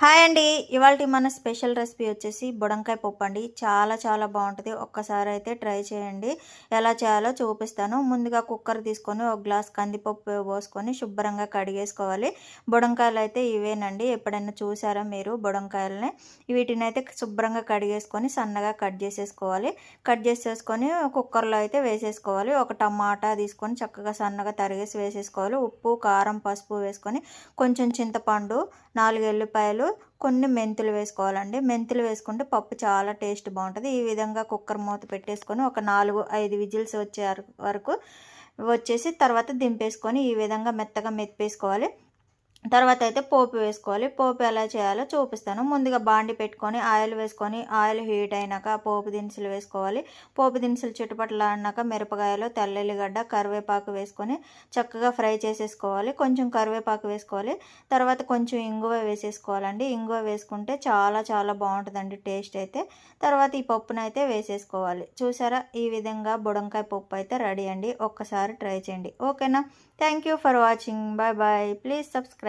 Hi అండి. ఇవాళ మన స్పెషల్ రెసిపీ వచ్చేసి బుడంకాయ పప్పు అండి. చాలా చాలా బాగుంటుంది. ఒక్కసారి అయితే ట్రై చేయండి. ఎలా చేయాలో చూపిస్తాను. ముందుగా కుక్కర్ తీసుకొని ఒక గ్లాస్ కందిపప్పు పోసుకొని శుభ్రంగా కడిగేసుకోవాలి. బుడంకాయలు అయితే ఇవేనండి. ఎప్పుడైనా చూసారా మీరు బుడంకాయలని? వీటిని అయితే శుభ్రంగా కడిగేసుకొని సన్నగా కట్ చేసేసుకోవాలి. కట్ చేసేసుకొని కుక్కర్లో అయితే వేసేసుకోవాలి. ఒక టమాటా తీసుకొని చక్కగా సన్నగా తరిగేసి వేసేసుకోవాలి. ఉప్పు కారం పసుపు వేసుకొని కొంచెం చింతపండు నాలుగు ఎల్లిపాయలు కొన్ని మెంతులు వేసుకోవాలండి. మెంతులు వేసుకుంటే పప్పు చాలా టేస్ట్ బాగుంటుంది. ఈ విధంగా కుక్కర్ మూత పెట్టేసుకొని ఒక నాలుగు ఐదు విజిల్స్ వచ్చే వరకు వచ్చేసి తర్వాత దింపేసుకొని ఈ విధంగా మెత్తగా మెత్తేసుకోవాలి తర్వాత అయితే పోపు వేసుకోవాలి. పోపు ఎలా చేయాలో చూపిస్తాను. ముందుగా బాండి పెట్టుకొని ఆయిల్ వేసుకొని ఆయిల్ హీట్ అయినాక పోపు దినుసులు వేసుకోవాలి. పోపు దినుసులు చుట్టుపట్ల అన్నాక మిరపకాయలు తెల్లెల్లిగడ్డ కరివేపాకు వేసుకొని చక్కగా ఫ్రై చేసేసుకోవాలి. కొంచెం కరివేపాకు వేసుకోవాలి. తర్వాత కొంచెం ఇంగువ వేసేసుకోవాలండి. ఇంగువ వేసుకుంటే చాలా చాలా బాగుంటుందండి టేస్ట్ అయితే. తర్వాత ఈ పప్పును అయితే వేసేసుకోవాలి. చూసారా? ఈ విధంగా బుడంకాయ పప్పు అయితే రెడీ అండి. ఒక్కసారి ట్రై చేయండి. ఓకేనా? Thank you for watching. Bye bye. Please subscribe.